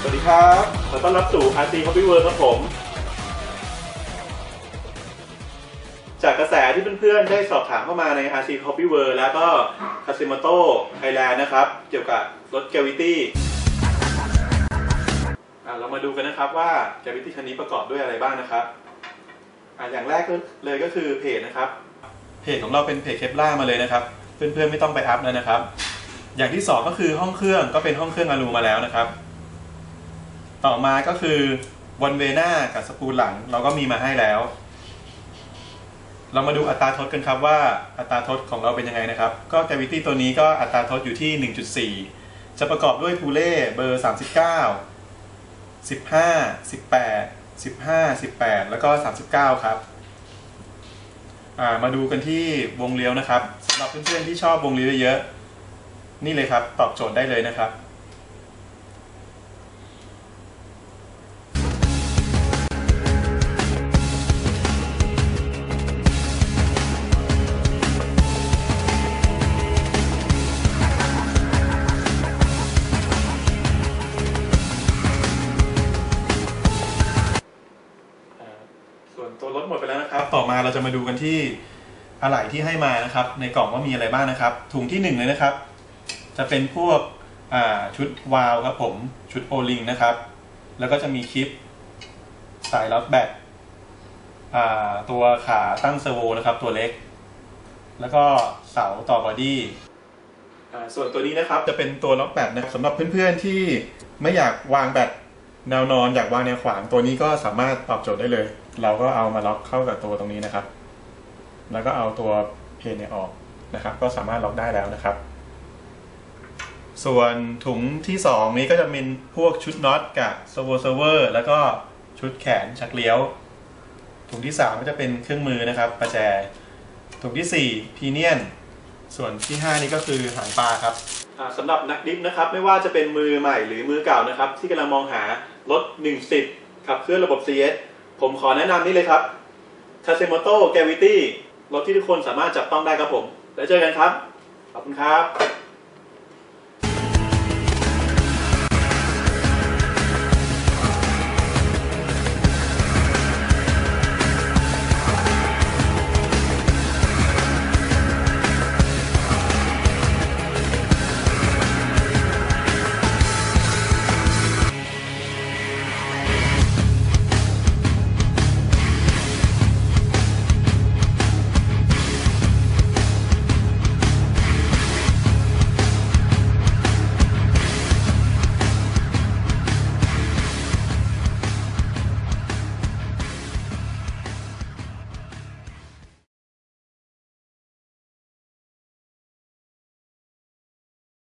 สวัสดีครับขอต้อนรับสู่ RC Hobby World ครับผม จากกระแสที่เพื่อนๆ ได้สอบถามเข้ามาใน RC Hobby World แล้วก็ Casimoto Thailand นะครับ เกี่ยวกับรถ Gravity อะเรามาดูกันนะครับว่า Gravity คันนี้ประกอบด้วยอะไรบ้างนะครับอะอย่างแรกเลยก็คือเพจนะครับ เพจของเราเป็นเพจเคปล่ามาเลยนะครับ เพื่อนๆไม่ต้องไปอัพแล้วนะครับ อย่างที่สองก็คือห้องเครื่องก็เป็นห้องเครื่องอลูมาแล้วนะครับ ต่อมาก็คือวันเวน้ากับสปูลหลัง เราก็มีมาให้แล้ว เรามาดูอัตราทดกันครับว่าอัตราทดของเราเป็นยังไงนะครับ ก็ Gravity ตัวนี้ก็อัตราทดอยู่ที่ 1.4 จะประกอบด้วยพูเล่เบอร์ 39 15 18 15 18 แล้วก็ 39 ครับอ่า มาดูกันที่วงเลี้ยวนะครับสำหรับเพื่อนๆที่ชอบวงเลี้ยวเยอะๆนี่เลยครับ ตอบโจทย์ได้เลยนะครับ รถหมดไปแล้วนะครับ ต่อมาเราจะมาดูกันที่อะไหล่ที่ให้มานะครับ ในกล่องว่ามีอะไรบ้างนะครับ ถุงที่หนึ่งเลยนะครับ จะเป็นพวกชุดวาล์วครับผมชุดโอลิงนะครับ แล้วก็จะมีคลิปสายล็อตแบตตัวขาตั้งเซอร์โวนะครับ ตัวเล็ก แล้วก็เสาต่อบอดี้ส่วนตัวนี้นะครับจะเป็นตัวล็อกแบตนะครับสำหรับเพื่อนๆที่ไม่อยากวางแบตแนวนอนอยากวางแนวขวางตัวนี้ก็สามารถตอบโจทย์ได้เลย เราก็เอามาล็อกเข้ากับตัวตรงนี้นะครับ แล้วก็เอาตัวเพนเนี่ยออกนะครับ ก็สามารถล็อกได้แล้วนะครับ ส่วนถุงที่ 2 นี้ก็จะเป็นพวกชุดน็อตกับสโวเซอร์เวอร์แล้วก็ชุดแขนชักเลี้ยว ถุงที่ 3 ก็จะเป็นเครื่องมือนะครับประแจ ถุงที่ 4 พีเนียน ส่วนที่ 5 นี่ก็คือหางปลาครับสำหรับนักดิฟนะครับไม่ว่าจะเป็นมือใหม่หรือมือเก่านะครับ ที่กำลังมองหารถ110ขับเคลื่อนระบบ CS ผมขอแนะนำนี่เลยครับ t a s e m o t o Gravity รถที่ทุกคนสามารถจับต้องได้ครับผม แล้วเจอกันครับ ขอบคุณครับ